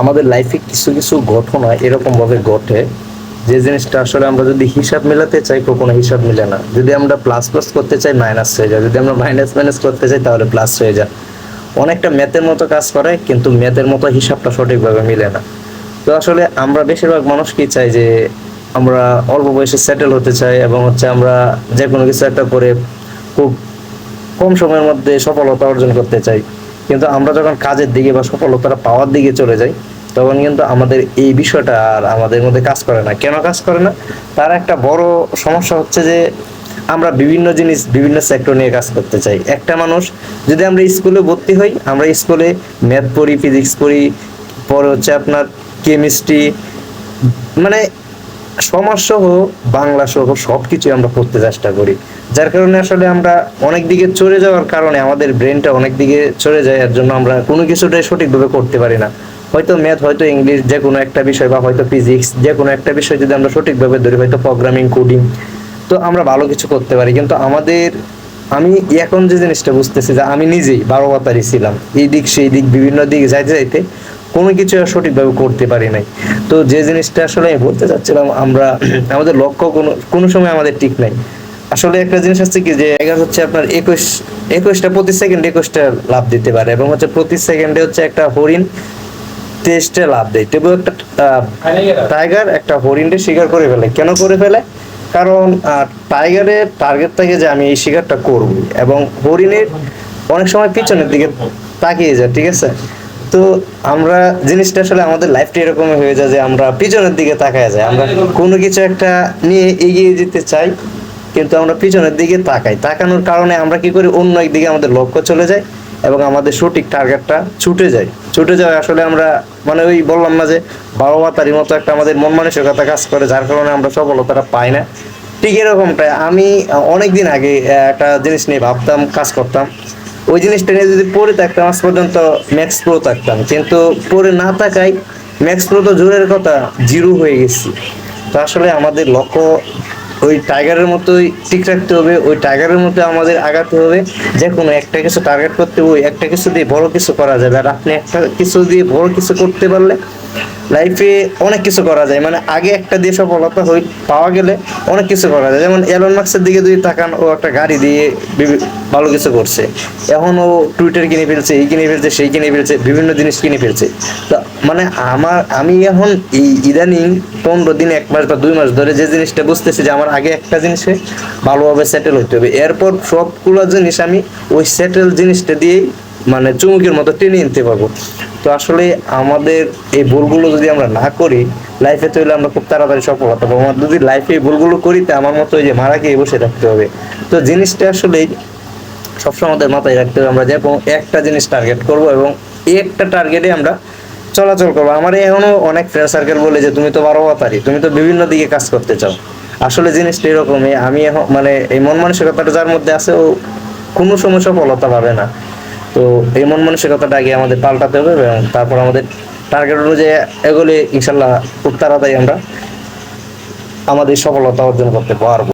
আমাদের লাইফে কিছু কিছু ঘটনা এরকম ভাবে ঘটে। যে জিনিসটা আসলে আমরা যদি হিসাব মেলাতে চাই, কখনো হিসাব মিলে না। যদি আমরা প্লাস প্লাস করতে চাই মাইনাস হয়ে যায়। যদি আমরা মাইনাস মাইনাস করতে চাই, তাহলে প্লাস হয়ে যায়। অনেকটা ম্যাথের মতো কাজ করে, কিন্তু ম্যাথের মতো হিসাবটা সঠিকভাবে মিলে না। তো আসলে আমরা বেশিরভাগ মানুষ কি চাই যে, আমরা অল্প বয়সে সেটেল হতে চাই এবং হচ্ছে আমরা যে কোনো কিছু একটা করে খুব কম সময়ের মধ্যে সফলতা অর্জন করতে চাই। কিন্তু আমরা যখন কাজের দিকে বা সফলতাটা পাওয়ার দিকে চলে যাই, তখন কিন্তু আমাদের এই বিষয়টা আর আমাদের মধ্যে কাজ করে না। কেন কাজ করে না? তার একটা বড় সমস্যা হচ্ছে যে, আমরা বিভিন্ন জিনিস, বিভিন্ন সেক্টর নিয়ে কাজ করতে চাই। একটা মানুষ, যদি আমরা স্কুলে ভর্তি হই, আমরা স্কুলে ম্যাথ পড়ি ফিজিক্স পড়ি, পরে হচ্ছে আপনার কেমিস্ট্রি মানে সমাজ সহ বাংলা সহ সবকিছু আমরা পড়তে চেষ্টা করি। যার কারণে আসলে আমরা অনেক দিকে চলে যাওয়ার কারণে আমাদের ব্রেনটা অনেক দিকে চলে যায়, এর জন্য আমরা কোনো কিছুটাই সঠিকভাবে করতে পারি না। হয়তো ম্যাথ হয়তো ইংলিশ যে কোনো একটা বিষয় বা হয়তো ফিজিক্স যে কোনো একটা বিষয় যদি আমরা সঠিকভাবে ধরি, হয়তো প্রোগ্রামিং কোডিং তো আমরা ভালো কিছু করতে পারি। কিন্তু আমাদের, আমি এখন যে জিনিসটা বুঝতেছি যে আমি নিজেই বারো বাতারি ছিলাম। এই দিক, সেই দিক, বিভিন্ন দিক যাইতে যাইতে কোনো কিছু আর সঠিকভাবে করতে পারি নাই। তো যে জিনিসটা আসলে আমি বলতে চাচ্ছিলাম আমরা আমাদের লক্ষ্য কোনো কোনো সময় আমাদের ঠিক নাই। আসলে একটা জিনিস হচ্ছে কি যে এগার হচ্ছে আপনার একুশ একুশটা প্রতি সেকেন্ড একুশটা লাভ দিতে পারে এবং হচ্ছে প্রতি সেকেন্ডে হচ্ছে একটা হরিণ তেইশটা লাভ দেয়। তবু একটা টাইগার একটা হরিণকে শিকার করে ফেলে। কেন করে ফেলে? কারণ টাইগারের টার্গেট থাকে যে আমি এই শিকারটা করব এবং হরিণের অনেক সময় পিছনের দিকে তাকিয়ে যায় ঠিক আছে? তো আমরা জিনিসটা আসলে আমাদের লাইফটা এরকম হয়ে যায় যে আমরা পিছনের দিকে তাকায় যায় আমরা কোনো কিছু একটা নিয়ে এগিয়ে যেতে চাই, কিন্তু আমরা পিছনের দিকে তাকাই। তাকানোর কারণে আমরা কি করি? অন্য একদিকে আমাদের লক্ষ্য চলে যায় এবং আমাদের সঠিক টার্গেটটা ছুটে যায়। ছুটে যায় আসলে আমরা মানে ওই বললাম না যে বাবা মাতারির মতো একটা আমাদের মন মানসিকতা কাজ করে, যার কারণে আমরা সফলতাটা পাই না। ঠিক এরকমটাই। আমি অনেক দিন আগে একটা জিনিস নিয়ে ভাবতাম, কাজ করতাম। ওই জিনিসটা নিয়ে যদি পরে থাকতাম, আজ পর্যন্ত ম্যাক্স প্রো থাকতাম। কিন্তু পরে না থাকায় ম্যাক্স প্রো তো জোরের কথা, জিরো হয়ে গেছি। তো আসলে আমাদের লক্ষ্য ওই টাইগারের মতোই ঠিক রাখতে হবে, ওই টাইগারের মতো আমাদের আগাতে হবে। যে কোনো একটা কিছু টার্গেট করতে ওই একটা কিছু দিয়ে বড় কিছু করা যাবে। আর আপনি একটা কিছু দিয়ে বড় কিছু করতে পারলে লাইফে অনেক কিছু করা যায়। মানে আগে একটা দিয়ে সফলতা হই, পাওয়া গেলে অনেক কিছু করা যায়। যেমন এলন মার্কসের দিকে যদি তাকান, ও একটা গাড়ি দিয়ে ভালো কিছু করছে। এখন ও টুইটার কিনে ফেলছে, এই কিনে ফেলছে, সেই কিনে ফেলছে, বিভিন্ন জিনিস কিনে ফেলছে। তো মানে আমার, আমি এখন এই ইদানিং পনেরো দিন, এক মাস বা দুই মাস ধরে যে জিনিসটা বুঝতেছি যে আমার আগে একটা জিনিসে ভালোভাবে সেটেল হতে হবে। এরপর সবগুলো জিনিস আমি ওই সেটেল জিনিসটা দিয়েই মানে চুমুকের মতো টেনে নিতে পারব। তো আসলে আমাদের এই ভুলগুলো যদি আমরা না করি লাইফে চলে আমরা খুব তাড়াতাড়ি সফলতা পাবো আমার যদি লাইফে এই ভুলগুলো করি, তা আমার মতো ওই যে মারা খেয়ে বসে থাকতে হবে। তো জিনিসটা আসলেই সবসময় আমাদের মাথায় রাখতে হবে। আমরা যেরকম একটা জিনিস টার্গেট করব এবং একটা টার্গেটে আমরা চলাচল করব। আমার এখনও অনেক ফ্রেন্ড সার্কেল বলে যে, তুমি তো বারো বাতারি তুমি তো বিভিন্ন দিকে কাজ করতে চাও। আসলে জিনিসটা এরকমই, আমি এখন মানে এই মন মানসিকতাটা যার মধ্যে আছে, ও কোনো সময় সফলতা পাবে না। তো এই মন মানসিকতাটা আগে আমাদের পাল্টাতে হবে এবং তারপর আমাদের টার্গেট অনুযায়ী এগুলি ইনশাল্লাহ খুব তাড়াতাড়ি আমরা আমাদের সফলতা অর্জন করতে পারব।